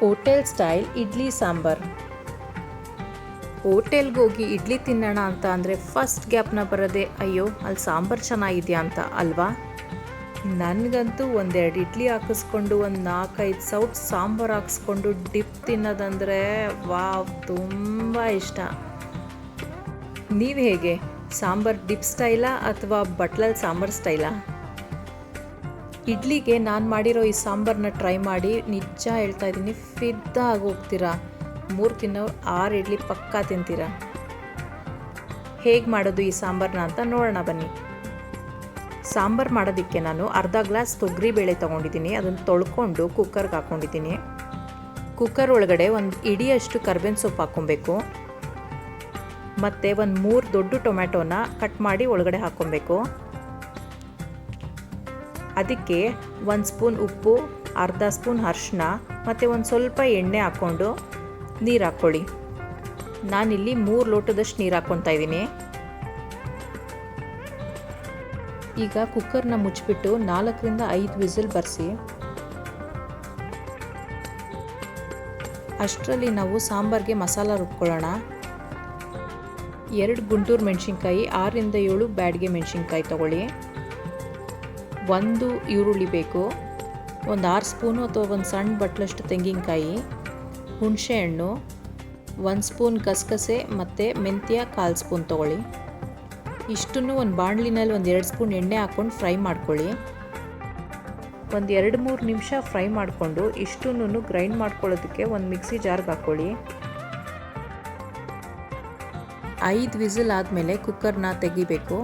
Hotel style idli sambar. ಹೋಟೆಲ್ಗೆ ಹೋಗಿ ಇಡ್ಲಿ ತಿನ್ನೋಣ ಅಂತ ಅಂದರೆ ಫಸ್ಟ್ ಗ್ಯಾಪ್ನ ಬರೋದೆ, ಅಯ್ಯೋ, ಅಲ್ಲಿ ಸಾಂಬಾರು ಚೆನ್ನಾಗಿದೆಯಾ ಅಂತ ಅಲ್ವಾ? ನನಗಂತೂ ಒಂದೆರಡು ಇಡ್ಲಿ ಹಾಕಿಸ್ಕೊಂಡು, ಒಂದು ನಾಲ್ಕೈದು ಸೌಟ್ ಸಾಂಬಾರು ಹಾಕಿಸ್ಕೊಂಡು ಡಿಪ್ ತಿನ್ನೋದಂದರೆ ವಾವ್, ತುಂಬ ಇಷ್ಟ. ನೀವು ಹೇಗೆ? ಸಾಂಬಾರ್ ಡಿಪ್ ಸ್ಟೈಲಾ ಅಥವಾ ಬಟ್ಲಲ್ಲಿ ಸಾಂಬಾರ್ ಸ್ಟೈಲಾ? ಇಡ್ಲಿಗೆ ನಾನು ಮಾಡಿರೋ ಈ ಸಾಂಬಾರನ್ನ ಟ್ರೈ ಮಾಡಿ ನಿಜ ಹೇಳ್ತಾ ಇದ್ದೀನಿ ಫಿದ್ದ ಆಗಿ ಹೋಗ್ತೀರಾ ಮೂರು ತಿನ್ನೋರು ಆರು ಇಡ್ಲಿ ಪಕ್ಕಾ ತಿಂತೀರಾ? ಹೇಗೆ ಮಾಡೋದು ಈ ಸಾಂಬಾರನ್ನ ಅಂತ ನೋಡೋಣ ಬನ್ನಿ. ಸಾಂಬಾರು ಮಾಡೋದಕ್ಕೆ ನಾನು ಅರ್ಧ ಗ್ಲಾಸ್ ತೊಗರಿ ಬೇಳೆ ತೊಗೊಂಡಿದ್ದೀನಿ, ಅದನ್ನು ತೊಳ್ಕೊಂಡು ಕುಕ್ಕರ್ಗೆ ಹಾಕ್ಕೊಂಡಿದ್ದೀನಿ ಕುಕ್ಕರ್ ಒಳಗಡೆ ಒಂದು ಇಡಿಯಷ್ಟು ಕರ್ಬೇವಿನ ಸೊಪ್ಪು ಹಾಕ್ಕೊಬೇಕು. ಮತ್ತು ಒಂದು ಮೂರು ದೊಡ್ಡ ಟೊಮ್ಯಾಟೋನ ಕಟ್ ಮಾಡಿ ಒಳಗಡೆ ಹಾಕ್ಕೊಬೇಕು. ಅದಕ್ಕೆ ಒಂದು ಸ್ಪೂನ್ ಉಪ್ಪು, ಅರ್ಧ ಸ್ಪೂನ್ ಅರ್ಶಿನ ಮತ್ತು ಒಂದು ಸ್ವಲ್ಪ ಎಣ್ಣೆ ಹಾಕ್ಕೊಂಡು ನೀರು ಹಾಕ್ಕೊಳ್ಳಿ. ನಾನಿಲ್ಲಿ ಮೂರು ಲೋಟದಷ್ಟು ನೀರು ಹಾಕ್ಕೊತಾ ಇದ್ದೀನಿ. ಈಗ ಕುಕ್ಕರ್ನ ಮುಚ್ಚಿಬಿಟ್ಟು ನಾಲ್ಕರಿಂದ ಐದು ವಿಸಿಲ್ ಬರೆಸಿ. ಅಷ್ಟರಲ್ಲಿ ನಾವು ಸಾಂಬಾರಿಗೆ ಮಸಾಲ ರುಬ್ಕೊಳ್ಳೋಣ. ಎರಡು ಗುಂಟೂರು ಮೆಣಸಿನ್ಕಾಯಿ, ಆರರಿಂದ ಏಳು ಬ್ಯಾಡ್ಗೆ ಮೆಣಸಿನ್ಕಾಯಿ ತೊಗೊಳ್ಳಿ. ಒಂದು ಈರುಳ್ಳಿ ಬೇಕು, ಒಂದು ಆರು ಸ್ಪೂನು ಅಥವಾ ಒಂದು ಸಣ್ಣ ಬಟ್ಲಷ್ಟು ತೆಂಗಿನಕಾಯಿ ಹುಣಸೆಹಣ್ಣು ಒಂದು ಸ್ಪೂನ್ ಗಸಗಸೆ ಮತ್ತು ಮೆಂತ್ಯ ಕಾಲು ಸ್ಪೂನ್ ತೊಗೊಳ್ಳಿ. ಇಷ್ಟನ್ನು ಒಂದು ಬಾಣಲಿನಲ್ಲಿ ಒಂದು ಎರಡು ಸ್ಪೂನ್ ಎಣ್ಣೆ ಹಾಕ್ಕೊಂಡು ಫ್ರೈ ಮಾಡ್ಕೊಳ್ಳಿ. ಒಂದು ಎರಡು ಮೂರು ನಿಮಿಷ ಫ್ರೈ ಮಾಡಿಕೊಂಡು ಇಷ್ಟನ್ನು ಗ್ರೈಂಡ್ ಮಾಡ್ಕೊಳ್ಳೋದಕ್ಕೆ ಒಂದು ಮಿಕ್ಸಿ ಜಾರ್ಗೆ ಹಾಕ್ಕೊಳ್ಳಿ. ಐದು ವಿಸಿಲ್ ಆದಮೇಲೆ ಕುಕ್ಕರ್ನ ತೆಗಿಬೇಕು.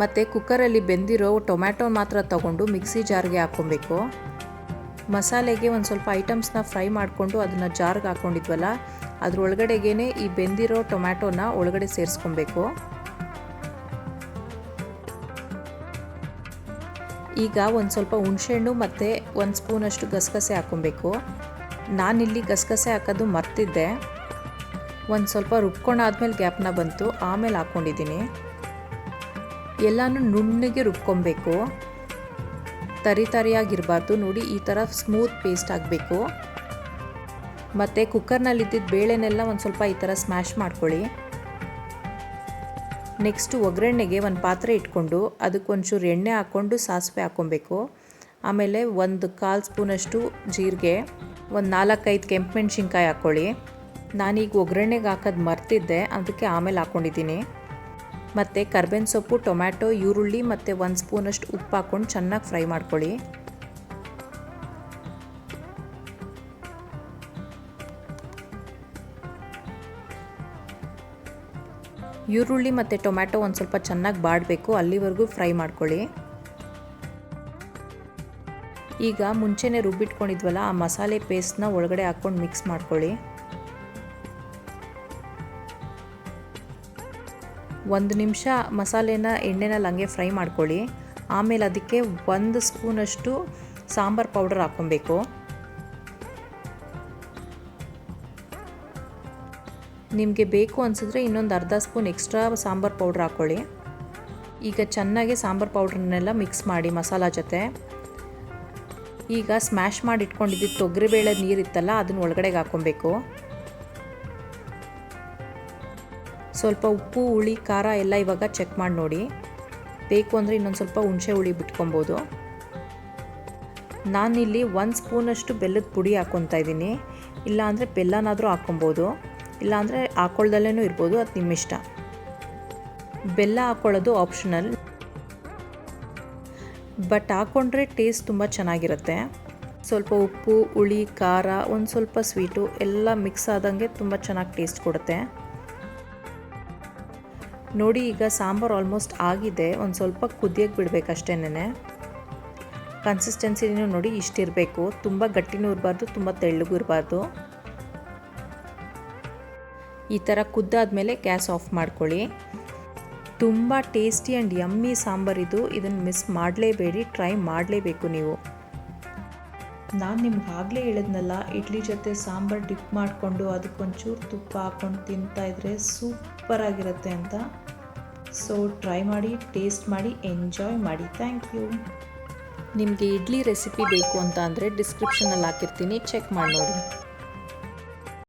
ಮತ್ತು ಕುಕ್ಕರಲ್ಲಿ ಬೆಂದಿರೋ ಟೊಮ್ಯಾಟೊ ಮಾತ್ರ ತಗೊಂಡು ಮಿಕ್ಸಿ ಜಾರ್ಗೆ ಹಾಕ್ಕೊಬೇಕು. ಮಸಾಲೆಗೆ ಒಂದು ಸ್ವಲ್ಪ ಐಟಮ್ಸ್ನ ಫ್ರೈ ಮಾಡಿಕೊಂಡು ಅದನ್ನು ಜಾರ್ಗೆ ಹಾಕ್ಕೊಂಡಿದ್ವಲ್ಲ ಅದ್ರೊಳಗಡೆಗೇ ಈ ಬೆಂದಿರೋ ಟೊಮ್ಯಾಟೊನ ಒಳಗಡೆ ಸೇರಿಸ್ಕೊಬೇಕು. ಈಗ ಒಂದು ಸ್ವಲ್ಪ ಹುಣಸೆಹಣ್ಣು ಮತ್ತು ಒಂದು ಸ್ಪೂನಷ್ಟು ಗಸಗಸೆ ಹಾಕ್ಕೊಬೇಕು. ನಾನಿಲ್ಲಿ ಗಸಗಸೆ ಹಾಕೋದು ಮರ್ತಿದ್ದೆ. ಒಂದು ಸ್ವಲ್ಪ ರುಬ್ಕೊಂಡಾದ್ಮೇಲೆ ಗ್ಯಾಪ್ನ ಬಂತು, ಆಮೇಲೆ ಹಾಕ್ಕೊಂಡಿದ್ದೀನಿ ಎಲ್ಲನೂ ನುಣ್ಣಗೆ ರುಬ್ಕೊಬೇಕು. ತರಿ ತರಿಯಾಗಿರಬಾರ್ದು. ನೋಡಿ, ಈ ಥರ ಸ್ಮೂತ್ ಪೇಸ್ಟ್ ಆಗಬೇಕು. ಮತ್ತು ಕುಕ್ಕರ್ನಲ್ಲಿದ್ದಿದ್ದ ಬೇಳೆನೆಲ್ಲ ಒಂದು ಸ್ವಲ್ಪ ಈ ಥರ ಸ್ಮ್ಯಾಶ್ ಮಾಡ್ಕೊಳ್ಳಿ. ನೆಕ್ಸ್ಟು ಒಗ್ಗರಣೆಗೆ ಒಂದು ಪಾತ್ರೆ ಇಟ್ಕೊಂಡು ಅದಕ್ಕೆ ಒಂಚೂರು ಎಣ್ಣೆ ಹಾಕ್ಕೊಂಡು ಸಾಸಿವೆ ಹಾಕ್ಕೊಬೇಕು. ಆಮೇಲೆ ಒಂದು ಕಾಲು ಸ್ಪೂನಷ್ಟು ಜೀರಿಗೆ, ಒಂದು ನಾಲ್ಕೈದು ಕೆಂಪು ಮೆಣಸಿನ್ಕಾಯಿ ಹಾಕ್ಕೊಳ್ಳಿ. ನಾನೀಗ ಒಗ್ಗರಣೆಗೆ ಹಾಕೋದು ಮರ್ತಿದ್ದೆ. ಅದಕ್ಕೆ ಆಮೇಲೆ ಹಾಕ್ಕೊಂಡಿದ್ದೀನಿ ಮತ್ತು ಕರ್ಬೇನ್ ಸೊಪ್ಪು, ಟೊಮ್ಯಾಟೊ, ಈರುಳ್ಳಿ ಮತ್ತು ಒಂದು ಸ್ಪೂನಷ್ಟು ಉಪ್ಪು ಹಾಕ್ಕೊಂಡು ಚೆನ್ನಾಗಿ ಫ್ರೈ ಮಾಡ್ಕೊಳ್ಳಿ. ಈರುಳ್ಳಿ ಮತ್ತು ಟೊಮ್ಯಾಟೊ ಒಂದು ಸ್ವಲ್ಪ ಚೆನ್ನಾಗಿ ಬಾಡಬೇಕು, ಅಲ್ಲಿವರೆಗೂ ಫ್ರೈ ಮಾಡ್ಕೊಳ್ಳಿ. ಈಗ ಮುಂಚೆನೇ ರುಬ್ಬಿಟ್ಕೊಂಡಿದ್ವಲ್ಲ, ಆ ಮಸಾಲೆ ಪೇಸ್ಟ್ನ ಒಳಗಡೆ ಹಾಕ್ಕೊಂಡು ಮಿಕ್ಸ್ ಮಾಡ್ಕೊಳ್ಳಿ. ಒಂದು ನಿಮಿಷ ಮಸಾಲೆನ ಎಣ್ಣೆನಲ್ಲಿ ಹಂಗೆ ಫ್ರೈ ಮಾಡ್ಕೊಳ್ಳಿ. ಆಮೇಲೆ ಅದಕ್ಕೆ ಒಂದು ಸ್ಪೂನಷ್ಟು ಸಾಂಬಾರು ಪೌಡರ್ ಹಾಕ್ಕೊಬೇಕು. ನಿಮಗೆ ಬೇಕು ಅನಿಸಿದ್ರೆ ಇನ್ನೊಂದು ಅರ್ಧ ಸ್ಪೂನ್ ಎಕ್ಸ್ಟ್ರಾ ಸಾಂಬಾರು ಪೌಡ್ರ್ ಹಾಕ್ಕೊಳ್ಳಿ. ಈಗ ಚೆನ್ನಾಗಿ ಸಾಂಬಾರು ಪೌಡ್ರನ್ನೆಲ್ಲ ಮಿಕ್ಸ್ ಮಾಡಿ ಮಸಾಲ ಜೊತೆ. ಈಗ ಸ್ಮ್ಯಾಶ್ ಮಾಡಿ ಇಟ್ಕೊಂಡಿದ್ದು ತೊಗರಿಬೇಳೆ ನೀರಿತ್ತಲ್ಲ, ಅದನ್ನ ಒಳಗಡೆಗೆ ಹಾಕ್ಕೊಬೇಕು. ಸ್ವಲ್ಪ ಉಪ್ಪು, ಹುಳಿ, ಖಾರ ಎಲ್ಲ ಇವಾಗ ಚೆಕ್ ಮಾಡಿ ನೋಡಿ. ಬೇಕು ಅಂದರೆ ಇನ್ನೊಂದು ಸ್ವಲ್ಪ ಹುಣಸೆ ಹುಳಿ ಬಿಟ್ಕೊಬೋದು. ನಾನಿಲ್ಲಿ ಒಂದು ಸ್ಪೂನಷ್ಟು ಬೆಲ್ಲದ ಪುಡಿ ಹಾಕ್ಕೊತಾ ಇದ್ದೀನಿ. ಇಲ್ಲಾಂದರೆ ಬೆಲ್ಲನಾದರೂ ಹಾಕ್ಕೊಬೋದು ಇಲ್ಲಾಂದರೆ ಹಾಕ್ಕೊಳ್ದಲ್ಲೇ ಇರ್ಬೋದು, ಅದು ನಿಮ್ಮ ಇಷ್ಟ. ಬೆಲ್ಲ ಹಾಕ್ಕೊಳ್ಳೋದು ಆಪ್ಷನಲ್ ಬಟ್ ಹಾಕ್ಕೊಂಡ್ರೆ ಟೇಸ್ಟ್ ತುಂಬ ಚೆನ್ನಾಗಿರುತ್ತೆ. ಸ್ವಲ್ಪ ಉಪ್ಪು, ಹುಳಿ, ಖಾರ, ಒಂದು ಸ್ವಲ್ಪ ಸ್ವೀಟು ಎಲ್ಲ ಮಿಕ್ಸ್ ಆದಂಗೆ ತುಂಬ ಚೆನ್ನಾಗಿ ಟೇಸ್ಟ್ ಕೊಡುತ್ತೆ. ನೋಡಿ, ಈಗ ಸಾಂಬಾರು ಆಲ್ಮೋಸ್ಟ್ ಆಗಿದೆ. ಒಂದು ಸ್ವಲ್ಪ ಕುದಿಯೋಕ್ಕೆ ಬಿಡಬೇಕು ಅಷ್ಟೇನೆ ಕನ್ಸಿಸ್ಟೆನ್ಸಿನೂ ನೋಡಿ ಇಷ್ಟಿರಬೇಕು. ತುಂಬ ಗಟ್ಟಿನೂ ಇರಬಾರ್ದು, ತುಂಬ ತೆಳ್ಳಗೂ ಇರಬಾರ್ದು. ಈ ಥರ ಕುದ್ದಾದ್ಮೇಲೆ ಗ್ಯಾಸ್ ಆಫ್ ಮಾಡ್ಕೊಳ್ಳಿ. ತುಂಬ ಟೇಸ್ಟಿ ಆ್ಯಂಡ್ ಯಮ್ಮಿ ಸಾಂಬಾರಿದು ಇದನ್ನು ಮಿಸ್ ಮಾಡಲೇಬೇಡಿ, ಟ್ರೈ ಮಾಡಲೇಬೇಕು ನೀವು. ನಾನು ನಿಮ್ಗೆ ಆಗಲೇ ಹೇಳಿದ್ನಲ್ಲ, ಇಡ್ಲಿ ಜೊತೆ ಸಾಂಬಾರು ಡಿಪ್ ಮಾಡಿಕೊಂಡು ಅದಕ್ಕೊಂಚೂರು ತುಪ್ಪ ಹಾಕ್ಕೊಂಡು ತಿಂತಾಯಿದ್ರೆ ಸೂಪರಾಗಿರುತ್ತೆ ಅಂತ. ಸೊ ಟ್ರೈ ಮಾಡಿ ಟೇಸ್ಟ್ ಮಾಡಿ ಎಂಜಾಯ್ ಮಾಡಿ. ಥ್ಯಾಂಕ್ ಯು ನಿಮಗೆ ಇಡ್ಲಿ ರೆಸಿಪಿ ಬೇಕು ಅಂತ ಅಂದರೆ ಡಿಸ್ಕ್ರಿಪ್ಷನಲ್ಲಿ ಹಾಕಿರ್ತೀನಿ. ಚೆಕ್ ಮಾಡಿ ನೋಡಿ.